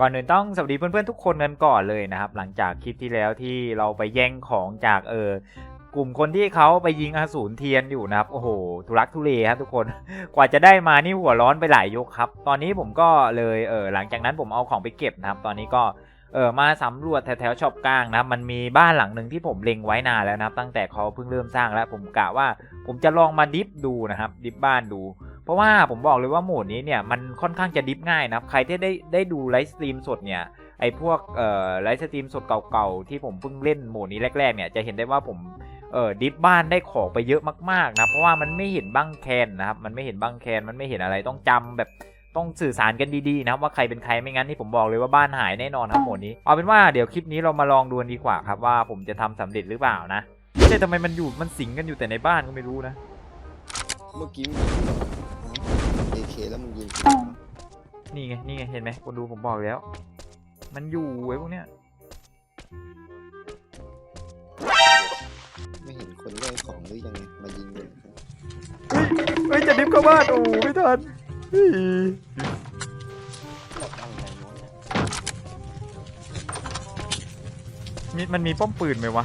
ก่อนอื่นต้องสวัสดีเพื่อนๆทุกคนกันก่อนเลยนะครับ หลังจากคลิปที่แล้วที่เราไปแย่งของจากเออกลุ่มคนที่เขาไปยิงอสูรเทียนอยู่นะครับ โอ้โหทุลักทุเลครับทุกคน กว่าจะได้มานี่หัวร้อนไปหลายยกครับ ตอนนี้ผมก็เลยเออหลังจากนั้นผมเอาของไปเก็บนะครับ ตอนนี้ก็ เออมาสำรวจแถวๆช็อปกลางนะครับมันมีบ้านหลังหนึ่งที่ผมเล็งไว้นานแล้วนะครับ ตั้งแต่เขาเพิ่งเริ่มสร้างแล้วผมกะว่า ผมจะลองมาดิฟดูนะครับ ดิฟบ้านดู เพราะว่าผมบอกเลยว่าโหมดนี้เนี่ยมันค่อนข้างจะดิฟง่ายนะครับ ใครที่ได้ได้ดูไลฟ์สตรีมสดเนี่ยไอพวกเอ่อไลฟ์สตรีมสดเก่าๆที่ผมเพิ่งเล่นโหมดนี้แรกๆเนี่ยจะเห็นได้ว่าผมเออดิฟบ้านได้ของไปเยอะมากๆนะเพราะว่ามันไม่เห็นบั้งแคนนะครับมันไม่เห็นบั้งแคนมันไม่เห็นอะไรต้องจำแบบ ต้องสื่อสารกันดีๆนะครับว่าใครเป็นใครไม่งั้นที่ผมบอกเลยว่าบ้านหายแน่นอนครับโหมดนี้เอาเป็นว่าเดี๋ยวคลิปนี้เรามาลองดูกันดีกว่าครับว่าผมจะทำสำเร็จหรือเปล่านะไม่ใช่ทำไมมันอยู่มันสิงกันอยู่แต่ในบ้านก็ไม่รู้นะ เมื่อกี้เอเคแล้วมึงยิงนี่ไงนี่ไงเห็นไหมคนดูผมบอกแล้ว มันอยู่ไอ้พวกเนี้ยไม่เห็นคนแย่งของหรือยังไงมายิงเลยเฮ้ยจะดิฟเข้าบ้านโอ้ไม่ทันเฮ้ย มีมันมีป้อมปืนไหมวะ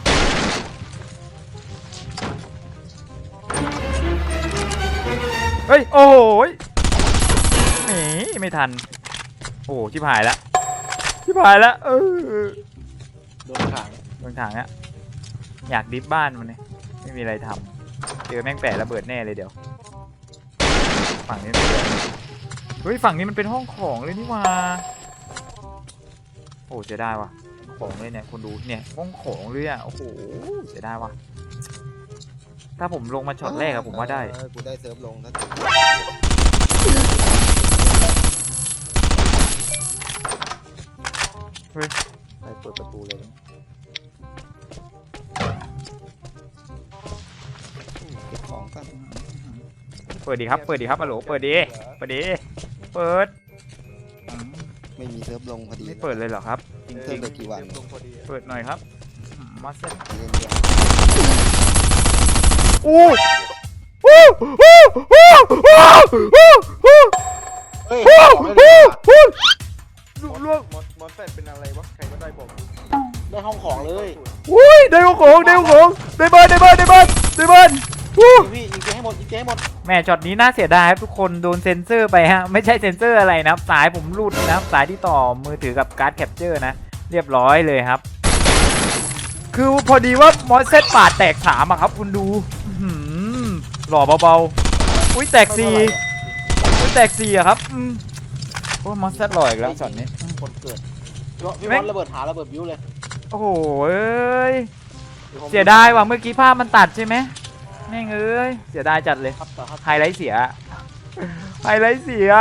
เฮ้ย โอ้ยหนีไม่ทัน โอ้ชิบหายละชิบหายละเออโดนขังเมืองถังอะอยากดิฟบ้านมันเนี่ยไม่มีอะไรทำเจอแม่งแปะระเบิดแน่เลยเดี๋ยว ฝั่งนี้ไม่เป็นไรเฮ้ยฝั่งนี้มันเป็นห้องของเลยนี่หว่าโอ้เสียดายว่ะของเลยเนี่ยคนดูเนี่ยห้องของเลยอะโอ้โหเสียดายว่ะถ้าผมลงมาช็อตแรกอะผมว่าได้เออกูได้เซิร์ฟลงถ้าเฮ้ยไปเปิดประตูเลยเก็บของกันเปิดดีครับเปิดดีครับอะโหลเปิดดีเปิดดี เปิดอืมไม่มีเซิร์ฟลงพอดีไม่เปิดเลยเหรอครับ ทิ้งเซิร์ฟไปกี่วันเปิดหน่อยครับอืมมาเซ็ตเล่นด้วยอู้อู้อู้อู้อู้อู้อู้เฮ้ยอู้อู้ล่วงมอสมอสแฟดเป็นอะไรวะ ใครก็ได้บอกกูได้ห้องของเลยอุ้ยได้ของได้ของได้บ้านได้บ้านได้บ้านได้บ้านอู้ยิง พี่ยิงเจให้หมดยิงเจให้หมดแม่ช็อตนี้น่าเสียดายครับทุกคนโดนเซ็นเซอร์ไปฮะไม่ใช่เซ็นเซอร์อะไรนะครับสายผมหลุดนะครับสายที่ต่อมือถือกับการ์ดแคปเจอร์นะ เรียบร้อยเลยครับ คือพอดีว่ามอสเซตปาดแตกสามอะครับ คุณดูอื้อหือหล่อเบาๆอุ้ยแตกสี่อุ้ยแตกสี่อะครับอืมโอ้ยมอสเซตหล่ออีกแล้วช็อตนี้คนเกิดพี่แม่มองสระเบิดหาระเบิดบิวเลยโอ้โหเอ้ยเสียดายว่ะเมื่อกี้ภาพมันตัดใช่ไหม แม่งเอ้ยเสียดายจัดเลยครับต่อครับไฮไลท์เสียไฮไลท์เสีย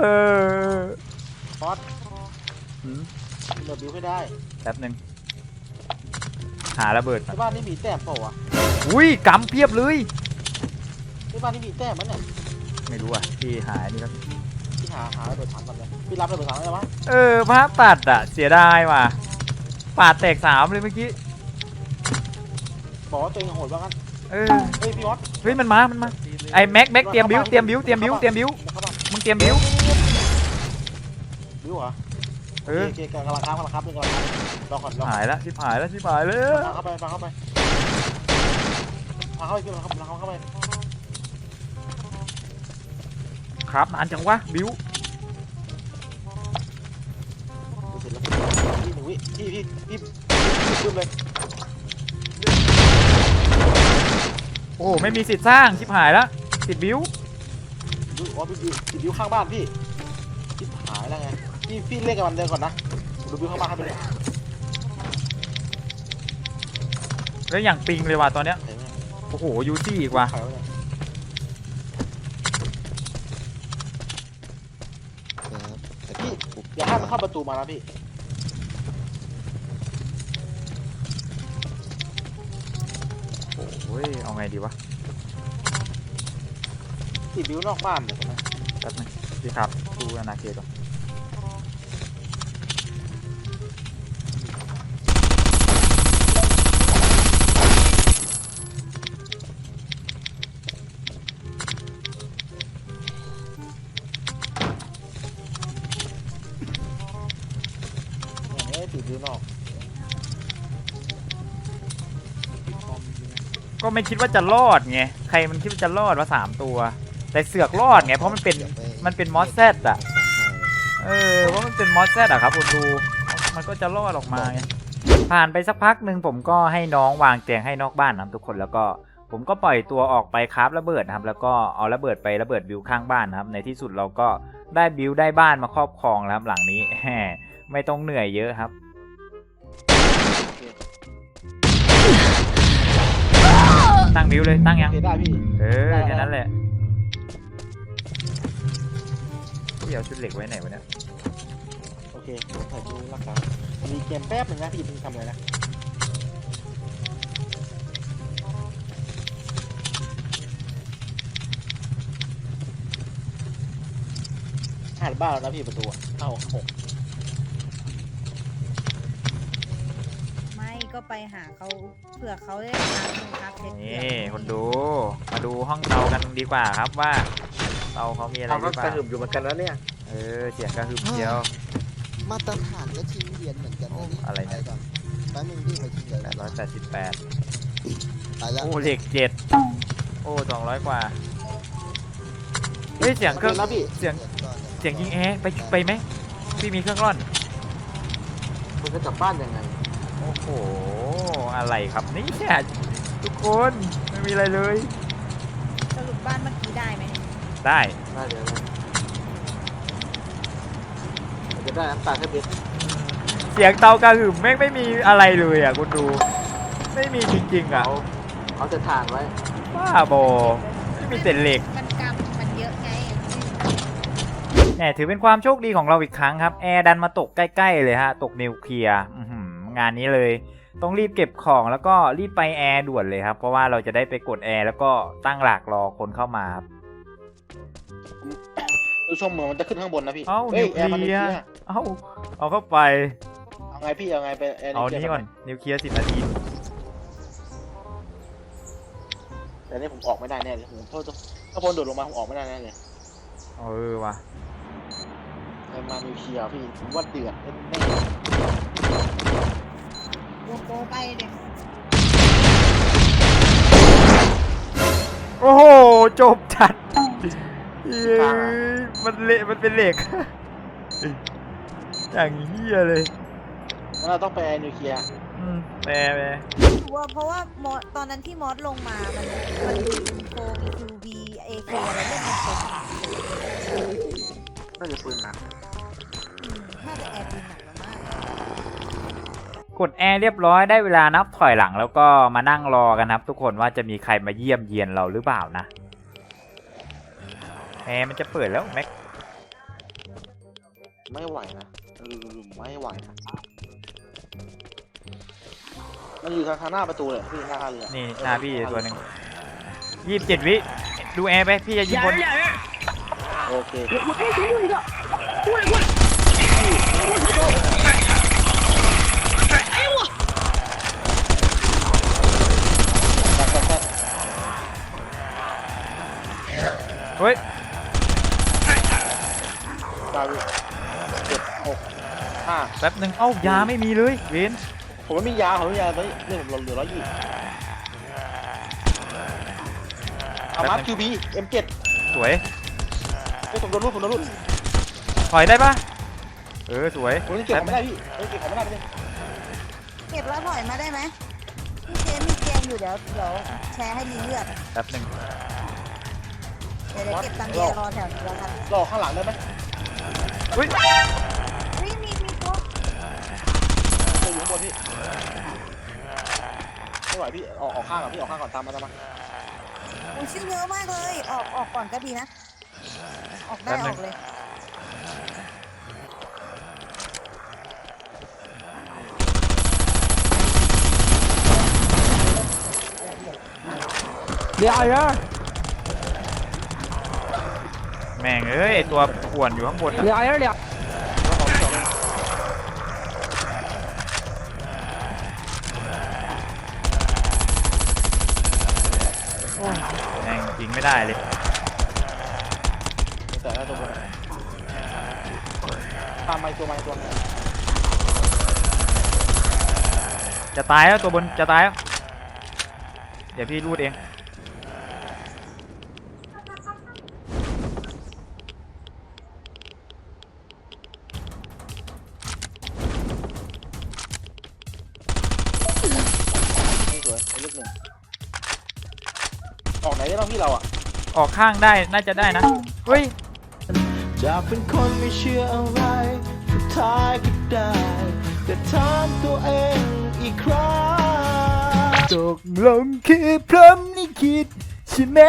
เออมอสหืมระเบิดบิวให้ได้แป๊บหนึ่งหาระเบิดก่อนที่บ้านนี่มีแต้มเปล่าวะอุ้ยกำเพียบเลยที่บ้านนี่มีแต้มมั้ยเนี่ยไม่รู้อะพี่หานี่ครับพี่หาหาระเบิดถังก่อนเลยพี่รับระเบิดถังได้ไหมเออภาพตัดอะเสียดายว่ะปาดแตกสามเลยเมื่อกี้บอกว่าตัวเองโหดว่างั้น เออเฮ้ยพี่มอสเฮ้ยมันมา มันมา ไอ้แม็กแม็กเตรียมบิ้วเตรียมบิ้วเตรียมบิ้วเตรียมบิ้วเข้าบ้านมึงเตรียมบิ้วบิวเหรอเออโอเคโอเคกำลังครับกำลังครับกำลังครับรอก่อนรอก่อนหายละชิบหายละชิบหายเลยฟังเข้าไปฟังเข้าไปฟังเข้าไปพี่ฟังเข้าไปฟังเข้าไปครับนานจังวะบิ้วเสร็จแล้วพี่หนึ่งวิพี่พี่พี่ขึ้นเลย อ้ไม่มีสิทธิ์สร้างชิบหายละติดบิ้วดูอ๋อพี่บิวพี่บิวข้างบ้านพี่พี่หายแล้วไงพี่พี่เล่นกับมันเดินก่อนนะผมดูบิวข้างบ้านให้ไปเลยแล้วอย่างปิงเลยว่ะตอนเนี้ยเห็นไหมโอ้โหยูซี่อีกว่ะขายไว้เลยครับแต่พี่กูอย่าให้มันเข้าประตูมานะพี่ โอ้ย เอาไงดีวะพี่บิวนอกบ้านเดี๋ยวนะแป๊บนึงพี่ครับดูอนาเขตก่อนติดอยู่นอก ก็ไม่คิดว่าจะรอดไง ใครมันคิดว่าจะรอดว่าสามตัว แต่เสือกรอดไง เพราะมันเป็น มันเป็นมอสแซดอะเออ เพราะมันเป็นมอสแซดอะครับคุณดู มันก็จะรอดออกมาไง ผ่านไปสักพักหนึ่งผมก็ให้น้องวางเตียงให้นอกบ้านนะทุกคน แล้วก็ผมก็ปล่อยตัวออกไปคราฟระเบิดนะครับ แล้วก็เอาระเบิดไประเบิดบิวข้างบ้านนะครับ ในที่สุดเราก็ได้บิวได้บ้านมาครอบครองแล้วครับหลังนี้แหมไม่ต้องเหนื่อยเยอะครับ ตั้งบิวเลยตั้งโอยังเคได้พี่ เออได้ แค่นั้นแหละพี่เอาชุดเหล็กไว้ไหนวะเนี่ยโอเคผมใส่ดูรักษามีเกมแป๊บหนึงนะพี่มึงทำอะไรนะหันบ้านแล้วนะพี่ประตูอะเข้าหก ไม่ก็ไป หาเขาเผื่อเขาได้ทำคุณครับเพชรนี่คนดูมาดูห้องเตากันดีกว่าครับว่าเตาเขามีอะไรเขาหก็รือเปกระล่าหึ่มอยู่เหมือนกันแล้วเนี่ย เออเสียงกระหึ่มเชียว มาตรฐานก็ชิงเหรียญเหมือนกันนะนี่อะไรเนี่ย ปก่อนแป๊บนึงพี่ไปชิงเหรียญแปดร้อยแปดสิบแปดไปแล้ว โอ้เหล็กเจ็ดโอ้สองร้อยกว่าเฮ้ยเสียงเครื่องแล้วพี่ เสียงเหรียญก่อนนะเสียงยิงแอร์ไปไปไหมพี่มีเครื่องร่อนคุณจะกลับบ้านยังไงโอ้โห อะไรครับนี่เนี่ยทุกคนไม่มีอะไรเลย สรุปบ้านเมื่อกี้ได้ไหมได้ได้เดี๋ยวนะมันจะได้น้ำตาลแค่เบ็ดเสียงเตากระหึ่มแม่งไม่มีอะไรเลยอะคุณดู ไม่มีจริงๆอะเขาเขาจะทางไว้บ้าบอไม่มีแต่เหล็ก มันกำมันเยอะไงแหมถือเป็นความโชคดีของเราอีกครั้งครับ แอร์ดันมาตกใกล้ ๆ เลยฮะ ตกนิวเคลียร์อื้อหืองานนี้เลย ต้องรีบเก็บของแล้วก็รีบไปแอร์ด่วนเลยครับ เพราะว่าเราจะได้ไปกดแอร์แล้วก็ตั้งหลักรอคนเข้ามาครับดูชมเหมือนมันจะขึ้นข้างบนนะพี่เอ้าฮ้ยนิวเคลียร์แอร์มานิวเคลียร์เอ้าเอาเข้าไป เอาไงพี่เอาไงไปแอร์เอานิวเคลียร์นี่ก่อนนิวเคลียร์สิบนาทีแต่นี่ผมออกไม่ได้แน่เลยผมโทษถ้าพลโดดลงมาผมออกไม่ได้แน่เลยเออว่ะแอร์มานิวเคลียร์พี่ผมว่าเดือดแน่ โกโกไปเด็กโอ้โห จบจัดเย้ยมันเละมันเป็นเหล็ก อย่างเฮียเลยๆงั้นเราต้องไปแอร์นิวเคลียร์อืมแปลแปลว่าเพราะว่ามอสตอนนั้นที่มอสลงมา มันมันมีโฟมีทูบีเอเคอะไรเล่นมันเป็นน่าจะปืนหนักอืมน่าจะแอร์ปืนหนักแล้วมา กกดแอร์เรียบร้อยได้เวลานับถอยหลังแล้วก็มานั่งรอกันครับ ทุกคนว่าจะมีใครมาเยี่ยมเยียนเราหรือเปล่านะแอร์มันจะเปิดแล้วแม็กไม่ไหวนะเออไม่ไหวนะมันอยู่ทางข้างหน้าประตูเลยพี่หน้าท่าเรือนี่หน้าพี่ตัวหนึ่งยี่สิบเจ็ดวิดูแอร์ไปพี่จะยิงคนโอเค แป๊บหนึ่งเอ้ายาไม่มีเลยเวนผมไม่มียาผมไม่มียาตอนนี้เรื่องผมเหลือร้อยยี่เอามาคิวบีเอ็มเจ็ดสวยเฮ้ยผมโดนรูดผมโดนรูดถอยได้ปะเออสวยผมยังเก็บของไม่ได้พี่เฮ้ยเก็บของไม่ได้พี่เก็บแล้วถอยมาได้ไหมพี่เจมีเกมอยู่เดี๋ยวเดี๋ยวแชร์ให้รีเลือดแป๊บหนึ่งเดี๋ยวเดี๋ยวเก็บตังค์แกรอแถวนี้แล้วกันรอข้างหลังได้ไหมเฮ้ยเฮ้ยมีมีตัว เจออยู่ข้างบนพี่ไม่ไหวพี่ออกออกข้างก่อนพี่ออกข้างก่อนตามมาตามมาโอ้ยชื่อเยอะมากเลย ออกออกก่อนก็ดีนะ ออกได้ออกเลยแม่งเอ้ยไอ้ตัวป่วนอยู่ข้างบนอะแล้วของที่สองเลย ได้เลยแต่ลตัวตามไปตัวไปตัวนึจะตายแล้วตัวบนจะตายแล้วเดี๋ยวพี่รูดเอง ออกข้างได้น่าจะได้นะเฮ้ยจะเป็นคนไม่เชื่ออะไรสุดท้ายก็ได้แต่ถามตัวเองอีกครั้งตกลงคือพรหมลิขิตใช่ไหม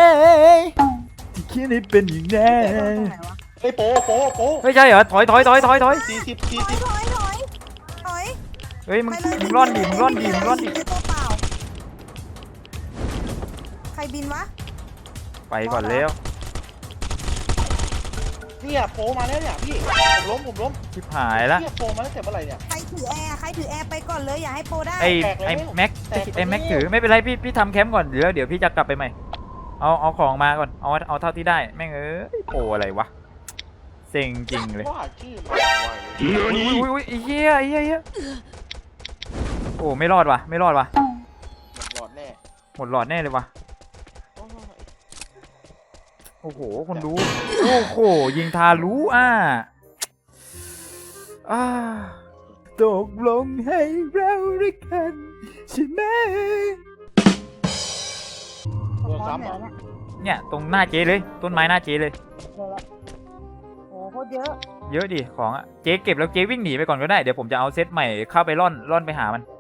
ที่คิดให้เป็นอย่างนั้เดี๋ยวนโดนตรงไหนวะเฮ้ยโปโปโปไม่ใช่เหรอถอยถอยถอยถอยถอยสี่สิบสี่ถอสิยบถอยถอยถอยเฮ้ยมึงไปเลยมึงร่อนดิมึงร่อนดิมึงร่อนดิบิตัวเปล่า ใครบินวะ ไปก่อนเร็วเนี่ยโปมาแล้วเนี่ยพี่ผมล้มผมล้มชิบหายละเนี่ยโปมาตั้งแต่เมื่อไหร่เนี่ย ใครถือแอร์ใครถือแอร์ไปก่อนเลยอย่าให้โปรได้ไอ้แตกแล้วไอ้แม็กแตกแล้ว ไอ้แม็กถือไม่เป็นไรพี่พี่ทำแคมป์ก่อนเดี๋ยวเดี๋ยวพี่จะกลับไปใหม่เอาเอาของมาก่อนเอาเอาเท่าที่ได้แม่งเอ้ยโอ้อะไรวะเซ็งจริงเลยว่าชื่อมันไวอุ้ยอุ้ยอุ้ยไอ้เหี้ยไอ้เหี้ยไอ้เหี้ยโอ้ไม่รอดว่ะไม่รอดว่ะหลอดแน่หมดหลอดแน่เลยว่ะโอ้ย โอ้โห คนดู โอ้โห ยิงทารู้อะอ่าตกลงให้เรารักกันใช่ไหมโดนซ้ำเหรอ เนี่ย ตรงหน้าเจ๊เลย ต้นไม้หน้าเจ๊เลยโอ้โหโคตรเยอะ เยอะดิของอะเจ๊เก็บแล้วเจ๊วิ่งหนีไปก่อนก็ได้ เดี๋ยวผมจะเอาเซตใหม่เข้าไปร่อนร่อนไปหามันโอ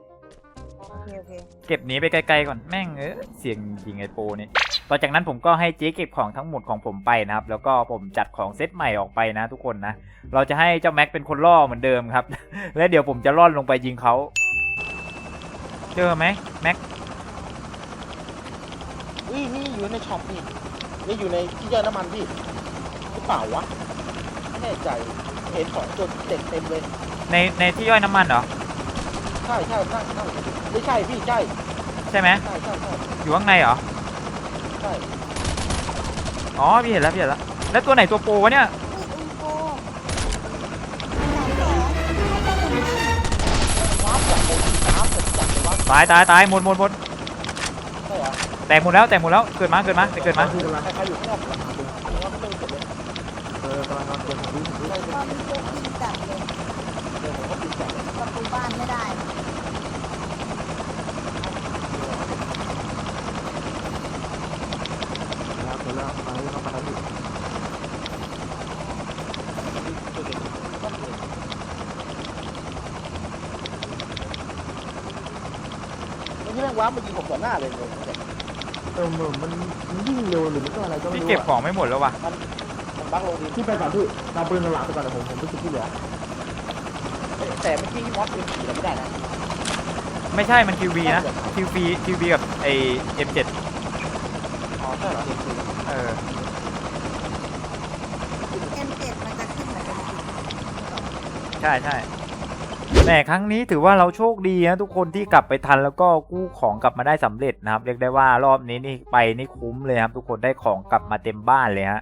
เคโอเคเก็บหนีไปไกลๆก่อนแม่งเออเสียงจริงไอโปนี่ต่อจากนั้นผมก็ให้เจ๊เก็บของทั้งหมดของผมไปนะครับ แล้วก็ผมจัดของเซตใหม่ออกไปนะทุกคนนะ เราจะให้เจ้าแม็กเป็นคนล่อเหมือนเดิมครับ และเดี๋ยวผมจะล่อนลงไปยิงเขาเจอไหมแม็กอุ้ยนี่อยู่ในช็อปนี่นี่อยู่ในที่ย่อยน้ำมันพี่หรือเปล่าวะไม่แน่ใจเห็นของตัวเต็มเต็มเลย ในในที่ย่อยน้ำมันเหรอ ใช่ใช่ใช่ใช่ไม่ใช่พี่ใช่ใช่ไหมใช่ใช่ใช่อยู่ข้างในเหรอ ใช่อ๋อ พี่เห็นแล้วพี่เห็นแล้ว แล้วตัวไหนตัวโปวะเนี่ยนี่อุโปสามสองว้าวจากโบนน้ำจากจากว้าวตายตายตายหมดหมดหมดใช่เหรอแตกหมดแล้วแตกหมดแล้ว เกิดมาเกิดมาไปเกิดมาใครใครอยู่ข้างนอกหลังดูว่าไม่ต้องเกิดเลยเออกำลังนอนเตียงผมดูใช่ตอนนี้เจอบินจัดเลยเดี๋ยวผมก็ติดจับเลยประตูบ้านไม่ได้ แล้วเสร็จ แล้วมาที่เข้ามาแล้วพี่ไม่ใช่แม่งว้ามายิงผมต่อหน้าเลยเลยเออเหมือนมันมันวิ่งเร็วหรือมันก็อะไรก็ไม่พี่รู้เก็บอะของไม่หมดแล้ววะมันบักลงดินพี่ไปก่อนพี่เราปืนหลังไปก่อนเดี๋ยวผมผมไปชุบที่เหลือแต่เมื่อกี้มอสเป็นผีเราไม่ได้นะไม่ใช่มัน QV นะ QV QV กับไอ M7 อ๋อใช่เหรอเอ อ M7 มันจะขึ้นเหมือนกันใช่ใช่แต่ครั้งนี้ถือว่าเราโชคดีนะทุกคนที่กลับไปทันแล้วก็กู้ของกลับมาได้สำเร็จนะครับ เรียกได้ว่ารอบนี้นี่ไปนี่คุ้มเลยครับ ทุกคนได้ของกลับมาเต็มบ้านเลยฮะ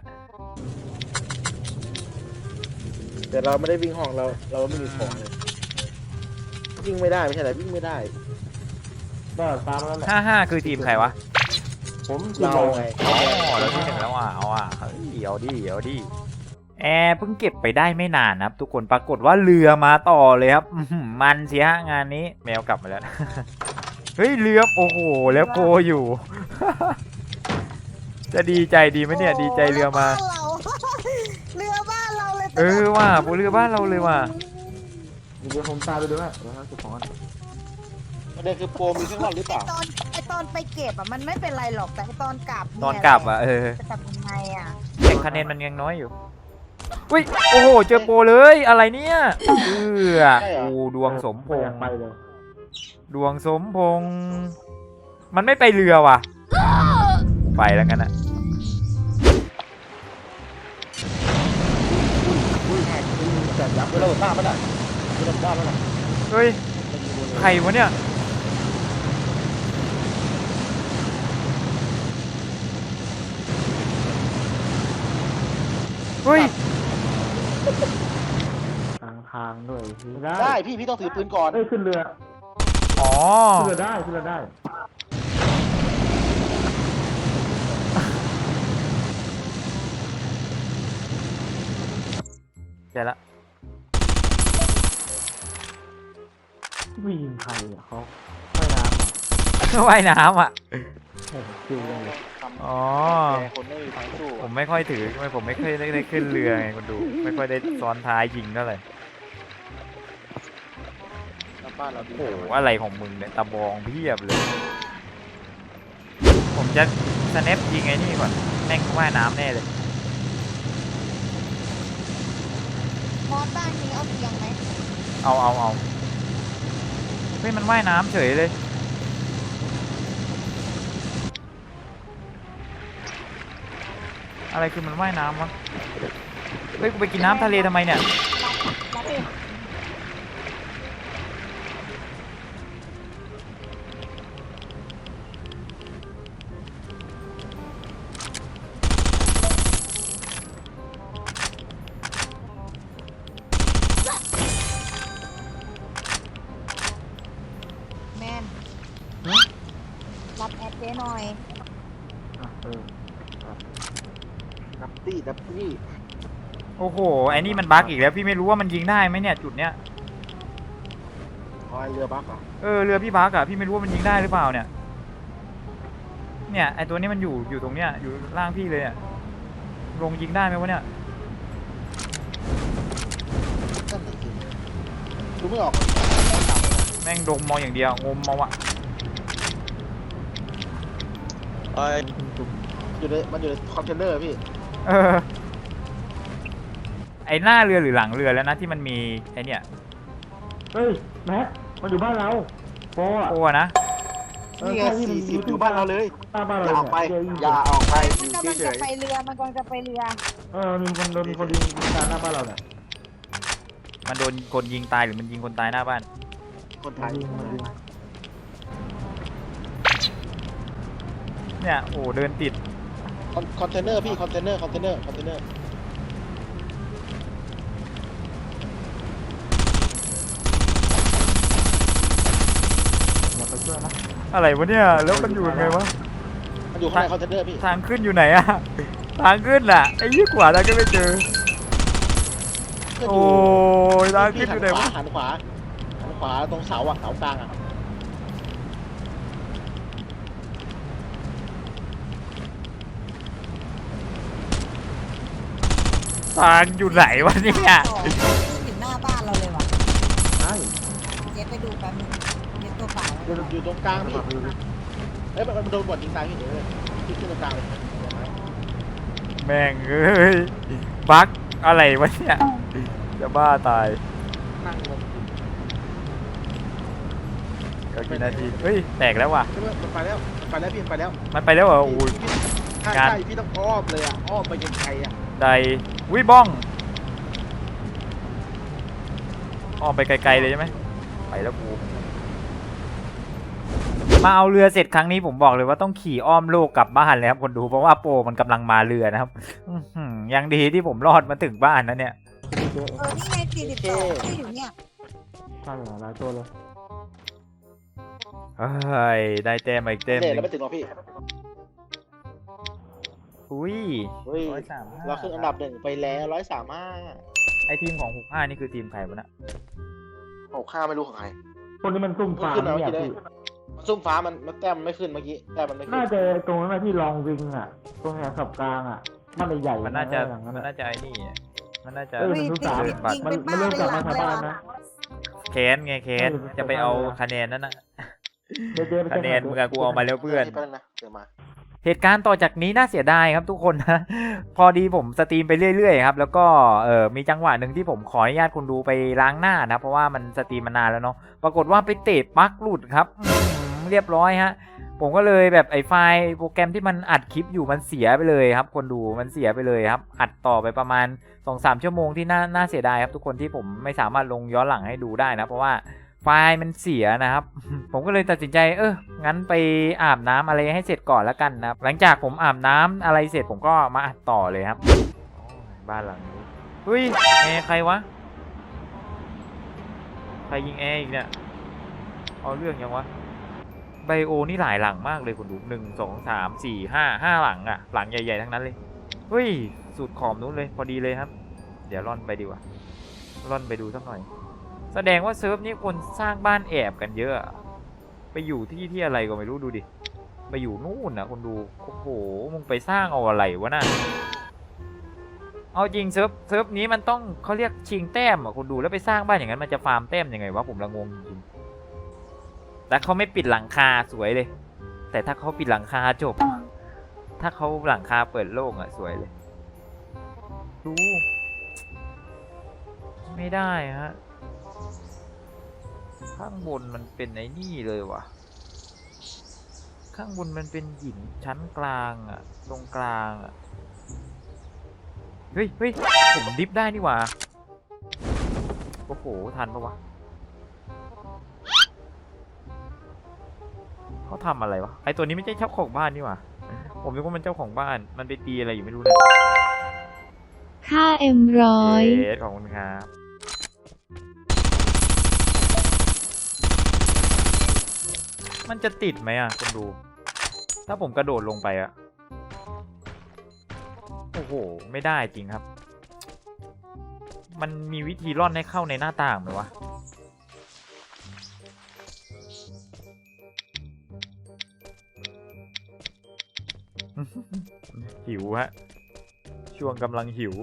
แต่เราไม่ได้วิ่งห้องเราเราไม่มีของเลยวิ่งไม่ได้ไม่ใช่เหรอวิ่งไม่ได้ก็ตามนั้นแหละห้าห้าคือทีมใครวะ ผมทีมเราเราไงอ๋อเราที่หนึ่งแล้วอะเอาอะเฮ้ยเอาดิเอาดิแอร์เพิ่งเก็บไปได้ไม่นานนะครับ ทุกคนปรากฏว่าเรือมาต่อเลยครับอื้อหือมันเสียฮะงานนี้แมวกลับมาแล้ว เฮ้ยเรือโอ้โหแล้วโกอยู่ จะดีใจดีไหมเนี่ย ดีใจเรือมาโโหเรือบ้านเราเรือบ้านเราเลยเออว่ะบนเรือบ้านเราเลยว่ะเดี๋ยวผมตามไปดูว่าเดี๋ยวนะเก็บของก่อน ประเด็นคือโปรมีเครื่องรอดหรือเปล่าไอตอนไอตอนไปเก็บอะมันไม่เป็นไรหรอกแต่ไอตอนกลับเยตอนกลับอะเออจะทำยังไงอะแต่คะแนนมันยังน้อยอยู่อุ้ยโอ้โหเจอโปรเลยอะไรเนี่ยเออโอ้ดวงสมพไม่งอยากษ์ไปเลยดวงสมพงษ์มันไม่ไปเรือว่ะ ไปแล้วกันนะจัดยับเวลาบ้าปะน่ะเวลาบ้าปะน่ะเฮ้ยใครวะเนี่ย เฮ้ยทางทางด้วยพี่ได้ได้พี่พี่ต้องถือปืนก่อน เอ้ยขึ้นเรืออ๋ออ๋อขึ้นเรือได้ขึ้นเรือได้เจอละวิ่งใครอะเขาว่ายน้ว่ายน้ำอะำโอ้โหคิวเลยอ๋อแต่คนไม่มีทางสู้ผมไม่ค่อยถือไม่ผมไม่ค่อยได้ได้ขึ้นเรือไงคุณดู ไม่ค่อยได้ซ้อนท้ายยิงเท่าไหร่แล้วบ้านเราดีโอ้โหอะไรของมึงเนี่ยตะบองเพียบเลย ผมจะสแนปยิงไอ้นี่ก่อนแม่งว่ายน้ำแน่เลย มอสบ้านนี้เอาเตียงไหมเอาเอาเอาเฮ้ยมันว่ายน้ำเฉยเลย อะไรคือมันว่ายน้ำวะ เฮ้ย กูไปกินน้ำทะเลทำไมเนี่ย รับเอง ไอ้นี่มันบั๊กอีกแล้วพี่ไม่รู้ว่ามันยิงได้ไหมเนี่ยจุดเนี้ยอ๋อไอ้เรือบักเหรอะเออเรือพี่บั๊กอะพี่ไม่รู้ว่ามันยิงได้หรือเปล่าเนี่ย เนี่ยไอตัวนี้มันอยู่อยู่ตรงเนี้ยอยู่ล่างพี่เลยอะลงยิงได้ไหมวะเนี่ยนั่นแหละสิดูไม่ออกแม่งดมมองอย่างเดียวงมมาวะไอ้อยู่ในมันอยู่ในคอนเทนเนอร์พี่เออ ไอหน้าเรือหรือหลังเรือแล้วนะที่มันมีไอเนี่ยเฮ้ยแม็กมันอยู่บ้านเราโปอะโอ้นะนี่ไงสี่สิบอยู่บ้านเราเลย หน้าบ้านอเราย่าออกไป เนี่ยเจอยิงอย่าออกไปอมันยู่กำลังเฉจะยไปเรือมันกำลังจะไปเรือเออมีคนโดนคนยิงตามหน้าบ้านเราเนี่ยมันโดนคนยิงตายหรือมันยิงคนตายหน้าบ้าน ๆคนไทยยิงมันยิงเนี่ยโอ้เดินติดคอนเทนเนอร์พี่คอนเทนเนอร์คอนเทนเนอร์คอนเทนเนอร์ อย่าไปช่วยนะอะไรวะเนี่ยแล้วมันอยู่ยังไงวะมันอยู่ข้างในคอนเทนเนอร์พี่ทางขึ้นอยู่ไหนอะทางขึ้นอะไอ้ยี่ขวาทางขึ้นไม่เจอก็อโอ้ยู่ยทางขึ้นอยู่ไหนวะหันขวาหันขวาตรงเสาอะเสากลางอะทางอยู่ไหนวะเนี่ย อยู่อยู่ตรงกลางพี่เอ้ยมันมันโดนบอดยิงตายพี่เดี๋ยวเลยพี่ขึ้นตรงกลางเลยแม่งเอ้ยบั๊กอะไรวะเนี่ยจะบ้าตายนั่งงงก็กี่นาทีเฮ้ยแตกแล้วว่ะใช่ไหมมันไปแล้วมันไปแล้วพี่มันไปแล้วมันไปแล้วเหรอโอ้ย ใช่งาน ใช่พี่ต้องอ้อมเลยอะอ้อมไปไกลๆอะใดวิบ้องอ้อมไปไกลๆเลยใช่ไหมไปแล้วกู มาเอาเรือเสร็จครั้งนี้ผมบอกเลยว่าต้องขี่อ้อมโลกกลับบ้านเลยครับคนดูเพราะว่าโปรมันกำลังมาเรือนะครับอื้อหือยังดีที่ผมรอดมาถึงบ้านนะเนี่ยเจอเออนี่ไงสี่สิบสองที่อยู่เนี่ยใช่เหรอหลายตัวเลยเฮ้ยได้แต้มมาอีกแต้มหเนี่ยนึ่เรางไม่ถึงหรอกพี่อุ้ยเฮ้ยร้อยสามห้าเราขึ้นอันดับหนึ่งไปแล้วร้อยสามห้าไอทีมของหกห้านี่คือทีมใครวะน่ะหกห้าไม่รู้ของใครคนนี้มันซุ่มฟาร์มขึ้นมาเนี่เมื่ยอกี้พี่ ได้ซุ้มฟ้ามันมันแต้มไม่ขึ้นเมื่อกี้แต้มมันไม่ขึ้นน่าจะตรงนั้นนะที่ลองวิงอะ ตรงแถวขับกลางอะมันใหญ่ๆมันน่าจะอย่างนั้นมันอะน่าจะไอ้นี่อะมันน่าจะเออมันซุ่มฟาร์มเดินบัตรยิงมันเป็นมันบ้าเริ่มเลกลัยบหลัมางชาวเลยบ้านว่ะนะแค้นไงแค้นเออจะไปเอาเป็นบ้านคะแนนนั้นน่ะเดี๋ยวเจอไปคะแนนมึงอะกูเอามาแล้วเพื่อน แป๊บนึงนะเดี๋ยวมาเหตุการณ์ต่อจากนี้น่าเสียดายครับทุกคนนะ พอดีผมสตรีมไปเรื่อยๆครับ แล้วก็เออมีจังหวะหนึ่งที่ผมขออนุญาตคุณดูไปล้างหน้านะ เพราะว่ามันสตรีมมานานแล้วเนาะปรากฏว่าไปเตะปลั๊กหลุดครับอื้อหือ เรียบร้อยฮะผมก็เลยแบบไอ้ไฟล์โปรแกรมที่มันอัดคลิปอยู่มันเสียไปเลยครับ คนดูมันเสียไปเลยครับ อัดต่อไปประมาณ2อสชั่วโมงที่น่าน่าเสียดายครับ ทุกคนที่ผมไม่สามารถลงย้อนหลังให้ดูได้นะ เพราะว่าไฟล์มันเสียนะครับ ผมก็เลยตัดสินใจ เอองั้นไปอาบน้ำอะไรให้เสร็จก่อนแล้วกันนะหลังจากผมอาบน้ำอะไรเสร็จผมก็มาอัดต่อเลยครับบ้านหลังนี้เฮ้ยแอร์ใครวะใครยิงแอร์อีกเนี่ยเอาเรื่องยังวะ ไบโอนี่หลายหลังมากเลยคุณดูหนึ่งสองสามสี่ห้าห้าหลังอะหลังใหญ่ๆทั้งนั้นเลยเฮ้ยสุดขอบนู้นเลยพอดีเลยครับ เดี๋ยวร่อนไปดีกว่าร่อนไปดูสักหน่อย แสดงว่าเซิร์ฟนี้คนสร้างบ้านแอบกันเยอะอะ ไปอยู่ที่ที่อะไรก็ไม่รู้ดูดิไปอยู่นู่นนะคนดูโอ้โหมึงไปสร้างเอาอะไรวะน่ะเอาจริงเซิร์ฟเซิร์ฟนี้มันต้องเขาเรียกชิงแต้มอะคนดูแล้วไปสร้างบ้านอย่างนั้นมันจะฟาร์มแต้มยังไงวะผมละงงจริง แต่เขาไม่ปิดหลังคาสวยเลย แต่ถ้าเขาปิดหลังคาจบ ถ้าเขาหลังคาเปิดโล่งอะสวยเลย ดู ไม่ได้ฮะ ข้างบนมันเป็นไอ้นี่เลยว่ะ ข้างบนมันเป็นหินชั้นกลางอะตรงกลางอะเฮ้ยเฮ้ยผมดิฟได้นี่หว่า โอ้โห ทันปะวะ เขาทำอะไรวะไอตัวนี้ไม่ใช่เจ้าของบ้านนี่หว่าผมนึกว่ามันเจ้าของบ้าน มันไปตีอะไรอยู่ไม่รู้เนี่ยค่าเอ็มร้อยเยสขอบคุณครับมันจะติดไหมอะคุณดู ถ้าผมกระโดดลงไปอะ โอ้โห ไม่ได้จริงครับ มันมีวิธีร่อนให้เข้าในหน้าต่างไหมวะ หิวฮะ ช่วงกำลังหิว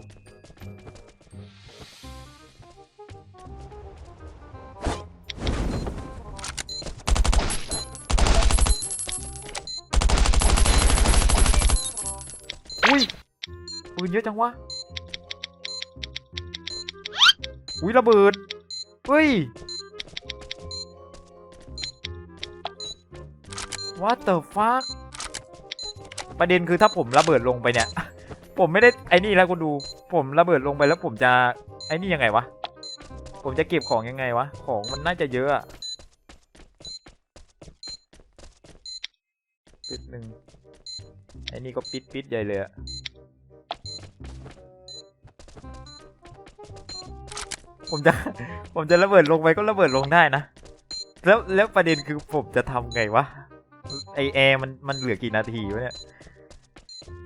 อุ้ยปืนเยอะจังวะ อุ้ยระเบิด เฮ้ย What the fuck ประเด็นคือถ้าผมระเบิดลงไปเนี่ย ผมไม่ได้ไอ้นี่แล้วคุณดู ผมระเบิดลงไปแล้วผมจะไอ้นี่ยังไงวะ ผมจะเก็บของยังไงวะ ของมันน่าจะเยอะอะปิดหนึ่งไอ้นี่ก็ปิดปิดใหญ่เลยอะผมจะผมจะระเบิดลงไปก็ระเบิดลงได้นะ แล้วแล้วประเด็นคือผมจะทำไงวะไอแอร์มันมันเหลือกี่นาทีวะเนี่ย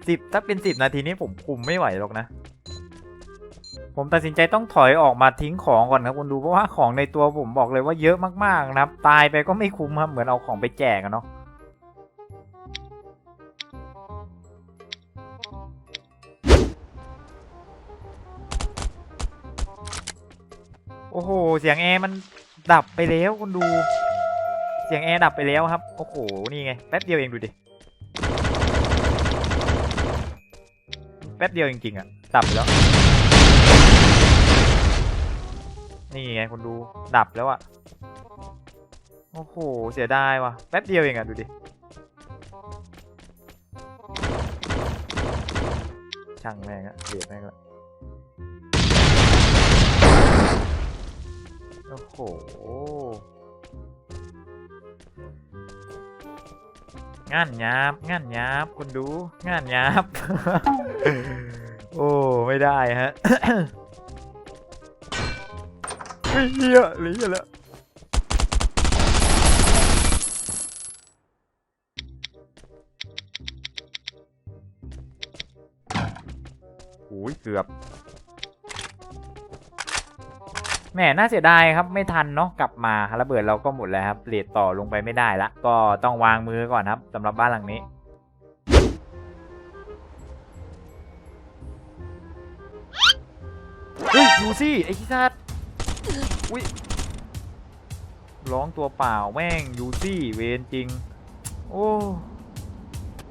สิบถ้าเป็นสิบนาทีนี้ผมคุมไม่ไหวหรอกนะ ผมตัดสินใจต้องถอยออกมาทิ้งของก่อนครับคุณดูเพราะว่าของในตัวผมบอกเลยว่าเยอะมากๆนะครับ ตายไปก็ไม่คุ้มครับเหมือนเอาของไปแจกอะเนาะโอ้โห เสียงแอร์มันดับไปแล้วคุณดู เสียงแอร์ดับไปแล้วครับ โอ้โห นี่ไง แป๊บเดียวเองดูดิ แป๊บเดียวจริงๆอะดับแล้ว นี่ไงคุณดูดับแล้วอะ โอ้โห เสียดายว่ะ แป๊บเดียวเองอะดูดิ ช่างแม่งอะเบียดแม่งละโอ้โห งานยาบงานยาบคุณดูงานยาบโอ้ไม่ได้ฮะเฮ้ยเฮียหรือแล้วโอ้ยเกือบ แหมน่าเสียดายครับไม่ทันเนาะกลับมาระเบิดเราก็หมดแล้วครับเลดต่อลงไปไม่ได้ละ ก็ต้องวางมือก่อนครับสำหรับบ้านหลังนี้เฮ้ยดูสิไอ้ขี้ซัดอุ้ยร้องตัวเปล่าแม่งยูซี่เวนจริง โอ้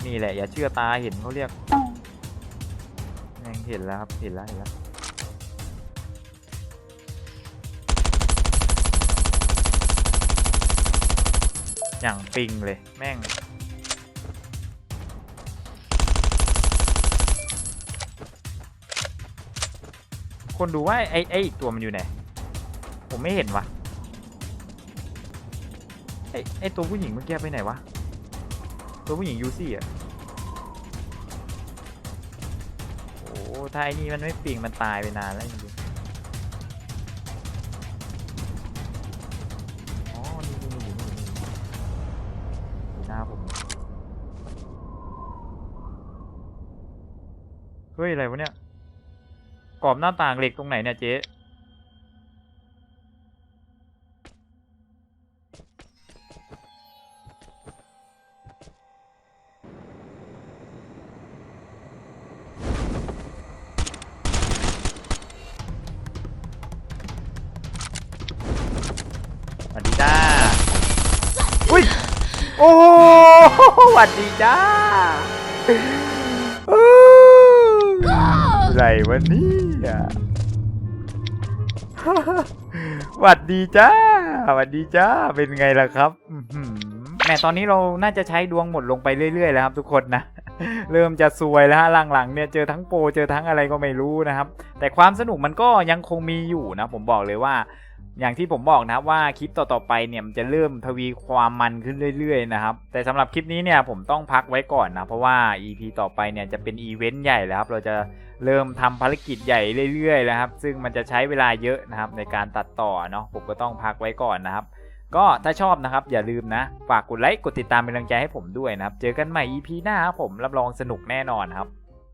นี่แหละอย่าเชื่อตาเห็นเขาเรียกแม่งเห็นแล้วครับเห็นแล้วเห็นแล้ว อย่างปิงเลยแม่ง คนดูว่าไอ้ไอ้ตัวมันอยู่ไหน ผมไม่เห็นวะไอ้ไอ้ตัวผู้หญิงเมื่อกี้ไปไหนวะ ตัวผู้หญิงยูซี่อะโอ้ถ้าไอ้นี่มันไม่ปิงมันตายไปนานแล้วจริง เฮ้ย อะไรวะเนี่ย กรอบหน้าต่างเหล็กตรงไหนเนี่ยเจ๊ สวัสดีจ้า อุ้ย โอ้โหสวัสดีจ้าอู้ อะไรวะเนี่ยหวัดดีจ้าหวัดดีจ้า เป็นไงล่ะครับแหมตอนนี้เราน่าจะใช้ดวงหมดลงไปเรื่อยๆแล้วครับ ทุกคนนะ เริ่มจะซวยแล้วฮะหลังๆเนี่ยเจอทั้งโปรเจอทั้งอะไรก็ไม่รู้นะครับ แต่ความสนุกมันก็ยังคงมีอยู่นะ ผมบอกเลยว่า อย่างที่ผมบอกนะครับว่าคลิปต่อๆไปเนี่ยมันจะเริ่มทวีความมันขึ้นเรื่อยๆนะครับแต่สำหรับคลิปนี้เนี่ยผมต้องพักไว้ก่อนนะเพราะว่า EP ต่อไปเนี่ยจะเป็นอีเวนต์ใหญ่แล้วครับเราจะเริ่มทำภารกิจใหญ่เรื่อยๆแล้วครับซึ่งมันจะใช้เวลาเยอะนะครับในการตัดต่อเนาะผมก็ต้องพักไว้ก่อนนะครับ ก็ถ้าชอบนะครับอย่าลืมนะฝากกดไลค์กดติดตามเป็นกำลังใจให้ผมด้วยนะครับเจอกันใหม่ EP หน้าครับผมรับรองสนุกแน่นอนครับ